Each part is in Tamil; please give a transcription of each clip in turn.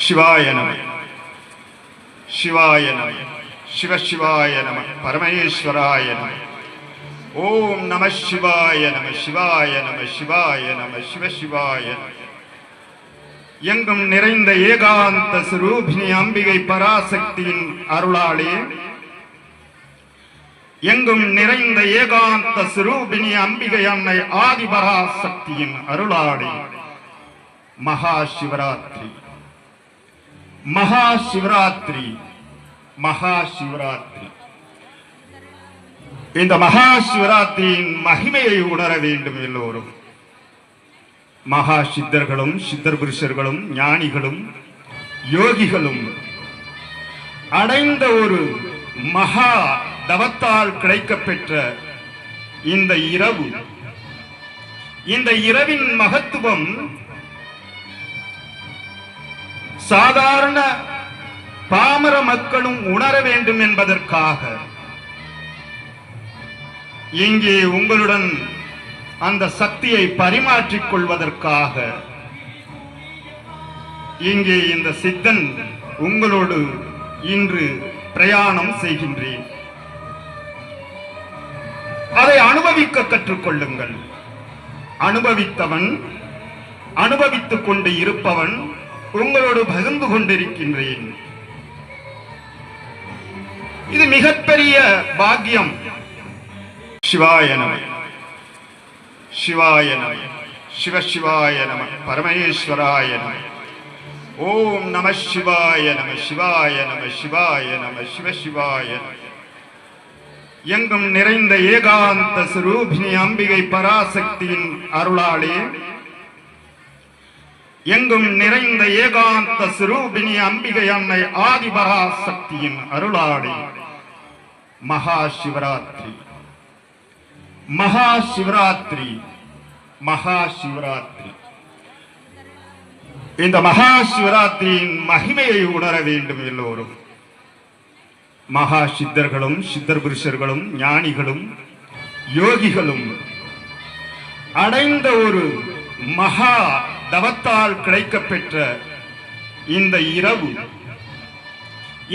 சிவாய நம சிவாய நம சிவசிவாய நம பரமேஸ்வராய நம ஓம் நம சிவாய நம சிவாய நம சிவாய நம சிவசிவாய எங்கும் நிறைந்த ஏகாந்த சுரூபினி அம்பிகை பராசக்தியின் அருளாலே எங்கும் நிறைந்த ஏகாந்த சுரூபினி அம்பிகை அன்னை ஆதிபராசக்தியின் அருளாடி மகா சிவராத்திரி. மகா சிவராத்திரி மகா சிவராத்திரி இந்த மகா சிவராத்திரியின் மகிமையை உணர வேண்டும் எல்லோரும். மகா சித்தர்களும் சித்தர் புருஷர்களும் ஞானிகளும் யோகிகளும் அடைந்த ஒரு மகா தவத்தால் கிடைக்கப்பெற்ற இந்த இரவு. இந்த இரவின் மகத்துவம் சாதாரண பாமர மக்களும் உணர வேண்டும் என்பதற்காக இங்கே உங்களுடன் அந்த சக்தியை பரிமாற்றிக் கொள்வதற்காக இங்கே இந்த சித்தன் உங்களோடு இன்று பிரயாணம் செய்கின்றேன். அதை அனுபவிக்க கற்றுக்கொள்ளுங்கள். அனுபவித்தவன் அனுபவித்துக் கொண்டு இருப்பவன் உங்களோடு பகிர்ந்து கொண்டிருக்கின்றேன். இது மிகப்பெரிய பாக்கியம். சிவாய நம. சிவாய நம. சிவசிவாய நம. பரமேஸ்வராய நம. ஓம் நம சிவாய நம. சிவாய நம. சிவாய நம. சிவசிவாய நம. எங்கும் நிறைந்த ஏகாந்த சுரூபினி அம்பிகை பராசக்தியின் அருளாளே எங்கும் நிறைந்த ஏகாந்த சுரூபினி அம்பிகை அன்னை ஆதிபராசக்தியின் அருளாடி மகா சிவராத்திரி மகா சிவராத்திரி மகா சிவராத்திரி இந்த மகா சிவராத்திரியின் மகிமையை உணர வேண்டும் எல்லோரும். மகா சித்தர்களும் சித்தர் புருஷர்களும் ஞானிகளும் யோகிகளும் அடைந்த ஒரு மகா தவத்தால் கிடைக்கப்பெற்ற இந்த இரவு.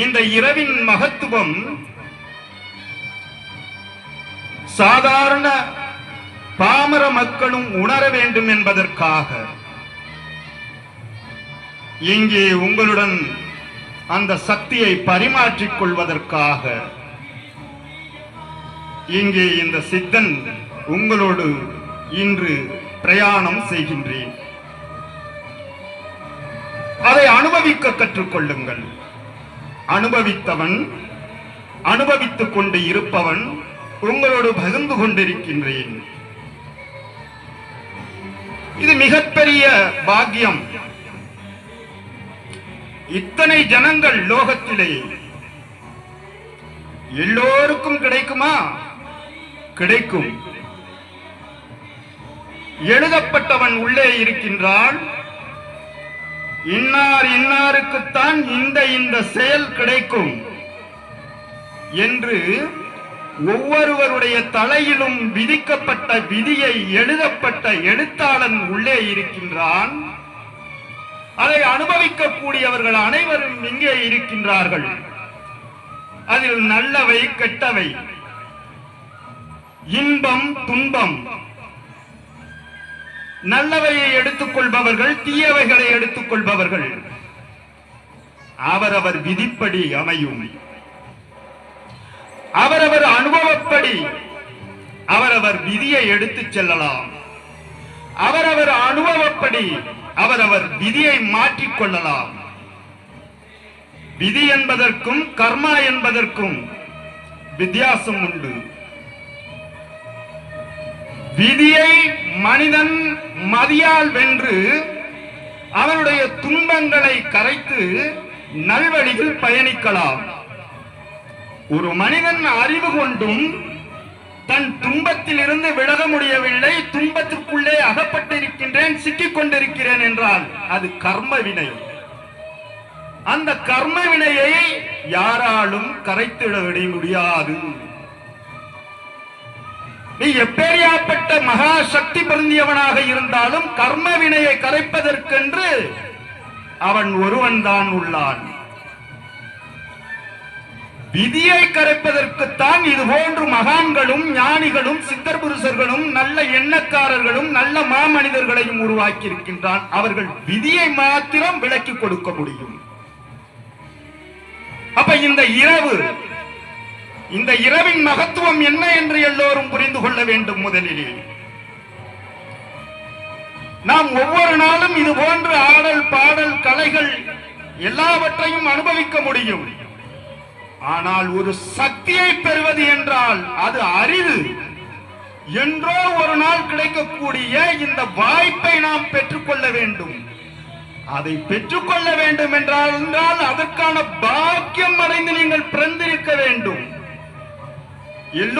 இந்த இரவின் மகத்துவம் சாதாரண பாமர மக்களும் உணர வேண்டும் என்பதற்காக. இங்கே உங்களுடன் அந்த சக்தியை பரிமாற்றிக் கொள்வதற்காக. இங்கே இந்த சித்தன் உங்களோடு இன்று பிரயாணம் செய்கின்றேன். அனுபவிக்க கற்றுக்கொள்ளுங்கள். அனுபவித்தவன் அனுபவித்துக் கொண்டு இருப்பவன் உங்களோடு பகிர்ந்து கொண்டிருக்கின்றேன். இது மிகப்பெரிய பாக்கியம். இத்தனை ஜனங்கள் லோகத்திலே எல்லோருக்கும் கிடைக்குமா? கிடைக்கும். எழுதப்பட்டவன் உள்ளே இருக்கின்றான். இன்னார் இன்னாருக்குத்தான் இந்த இந்த செயல் கிடைக்கும் என்று ஒவ்வொருவருடைய தலையிலும் விதிக்கப்பட்ட விதியை எழுதப்பட்ட எழுத்தாளன் உள்ளே இருக்கின்றான். அதை அனுபவிக்கக்கூடியவர்கள் அனைவரும் இங்கே இருக்கின்றார்கள். அதில் நல்லவை கெட்டவை. இன்பம் துன்பம். நல்லவையை எடுத்துக் கொள்பவர்கள் தீயவைகளை எடுத்துக் கொள்பவர்கள் அவரவர் விதிப்படி அமையும். அவரவர் அனுபவப்படி அவரவர் விதியை எடுத்துச் செல்லலாம். அவரவர் அனுபவப்படி அவரவர் விதியை மாற்றிக் கொள்ளலாம். விதி என்பதற்கும் கர்மா என்பதற்கும் வித்தியாசம் உண்டு. விதியை மனிதன் மதியால் வென்று அவருடைய துன்பங்களை கரைத்து நல்வழியில் பயணிக்கலாம். ஒரு மனிதன் அறிவு கொண்டும் தன் துன்பத்திலிருந்து விலக முடியவில்லை துன்பத்திற்குள்ளே அகப்பட்டிருக்கின்றேன் சிக்கிக் கொண்டிருக்கிறேன் என்றால் அது கர்ம வினை. அந்த கர்ம வினையை யாராலும் கரைத்திட முடியாது நீ எப்பேரியாப்பட்ட மகா சக்தி பொருந்தியவனாக இருந்தாலும் கர்ம வினையை கரைப்பதற்கென்று அவன் ஒருவன் தான் உள்ளான். விதியை கரைப்பதற்குத்தான் இது போன்று மகான்களும் ஞானிகளும் சித்தர் புருஷர்களும் நல்ல எண்ணக்காரர்களும் நல்ல மாமனிதர்களையும் உருவாக்கி இருக்கின்றான் அவர்கள் விதியை மாத்திரம் விளக்கி கொடுக்க முடியும். அப்ப இந்த இரவு இந்த இரவின் மகத்துவம் என்ன என்று எல்லோரும் புரிந்து கொள்ள வேண்டும் முதலிலே. நாம் ஒவ்வொரு நாளும் இது போன்று ஆடல் பாடல் கலைகள் எல்லாவற்றையும் அனுபவிக்க முடியும். ஆனால் ஒரு சக்தியை பெறுவது என்றால் அது அரிது. என்றோ ஒரு நாள் கிடைக்கக்கூடிய இந்த வாய்ப்பை நாம் பெற்றுக்கொள்ள வேண்டும். அதை பெற்றுக்கொள்ள வேண்டும் என்றால் என்றால் அதற்கான பாக்கியம் அடைந்து நீங்கள் பிறந்திருக்க வேண்டும். 일로